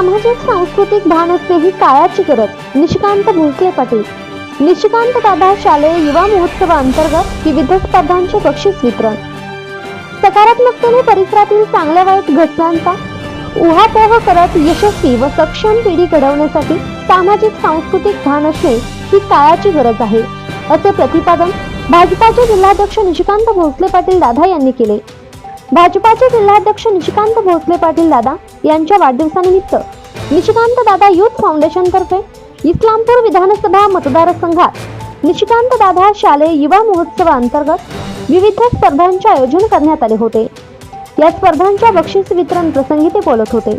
सामाजिक सांस्कृतिक भान असणे ही काळाची गरज निशिकांत भोसले पाटील. निशिकांत दादा शालेय युवा महोत्सवाअंतर्गत विविध स्पर्धांचे बक्षीस वितरण. सकारात्मकतेने परिसरातील चांगल्या वाईट घटनांचा उहापोह करत यशस्वी व सक्षम पिढी घडवण्यासाठी सामाजिक सांस्कृतिक भान असणे ही काळाची गरज आहे असे प्रतिपादन भाजपाचे जिल्हाध्यक्ष निशिकांत भोसले पाटील दादा यांनी केले. भाजपाचे जिल्हाध्यक्ष निशिकांत भोसले पाटील दादा यांच्या वाढदिवसानिमित्त निशिकांत दादा युथ फाउंडेशन तर्फे इस्लामपूर विधानसभा मतदारसंघात निशिकांत दादा शालेय युवा महोत्सवाअंतर्गत विविध स्पर्धांचे आयोजन करण्यात आले होते. या स्पर्धांच्या बक्षीस वितरण प्रसंगी ते बोलत होते.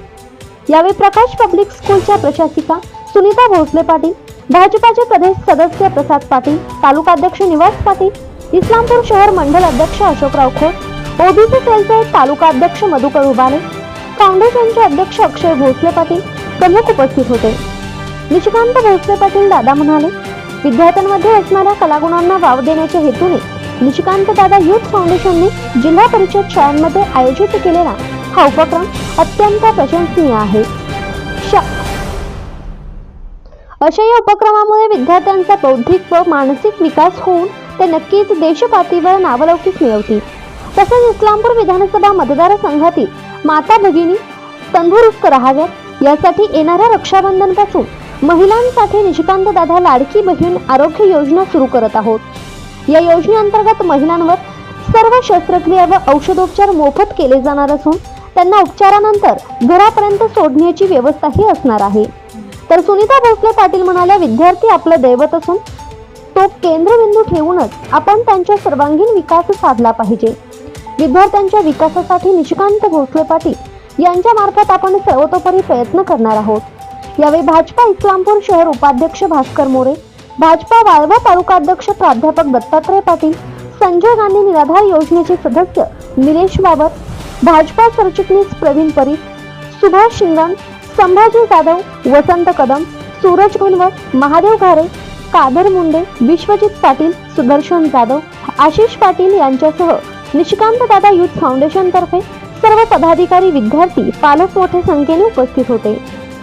यावेळी प्रकाश पब्लिक स्कूलच्या प्रशासिका सुनीता भोसले पाटील भाजपाचे प्रदेश सदस्य प्रसाद पाटील तालुकाध्यक्ष निवास पाटील इस्लामपूर शहर मंडल अध्यक्ष अशोकराव खोत ओबीसी सेलचे तालुका अध्यक्ष मधुकर उबाले फाउंडेशनचे अध्यक्ष अक्षय भोसले पाटील प्रमुख उपस्थित होते. निशिकांत भोसले पाटील दादा म्हणाले विद्यार्थ्यांमध्ये असणाऱ्या कलागुणांना वाव देण्याच्या हेतूने निशिकांत दादा युथ फाउंडेशनने जिल्हा परिषद शाळांमध्ये आयोजित केलेला हा उपक्रम अत्यंत प्रशंसनीय आहे. अशा या उपक्रमामुळे विद्यार्थ्यांचा बौद्धिक व मानसिक विकास होऊन ते नक्कीच देशपातळीवर नावलौकिक मिळवतील. तसेच इस्लामपूर विधानसभा मतदारसंघातील माता भगिनी तंदुरुस्त राहाव्यात यासाठी येणाऱ्या रक्षाबंधनपासून महिलांसाठी निशिकांत दादा लाडकी बहीण आरोग्य योजना सुरू करत आहोत. या योजनेअंतर्गत महिलांवर सर्व शस्त्रक्रिया व औषधोपचार मोफत केले जाणार असून त्यांना उपचारानंतर घरापर्यंत सोडण्याची व्यवस्थाही असणार आहे. तर सुनीता भोसले पाटील म्हणाल्या विद्यार्थी आपलं दैवत असून तो केंद्रबिंदू ठेवूनच आपण त्यांच्या सर्वांगीण विकास साधला पाहिजे. विद्यार्थ्यांच्या विकासासाठी निशिकांत भोसले पाटील यांच्या मार्फत आपण सर्वतोपरी प्रयत्न करणार आहोत. यावेळी भाजपा इस्लामपूर शहर उपाध्यक्ष भास्कर मोरे भाजपा वाळवा तालुकाध्यक्ष प्राध्यापक दत्तात्रय पाटील संजय गांधी निराधार योजनेचे सदस्य निलेश बाबत भाजपा सरचिटणीस प्रवीण परीख सुभाष शिंगण संभाजी जाधव वसंत कदम सूरज घनवत महादेव घारे कादर मुंडे विश्वजित पाटील सुदर्शन जाधव आशिष पाटील यांच्यासह निशिकांत दादा युथ फाउंडेशन तर्फे सर्व पदाधिकारी विद्यार्थी पालक मोठ्या संख्येने उपस्थित होते.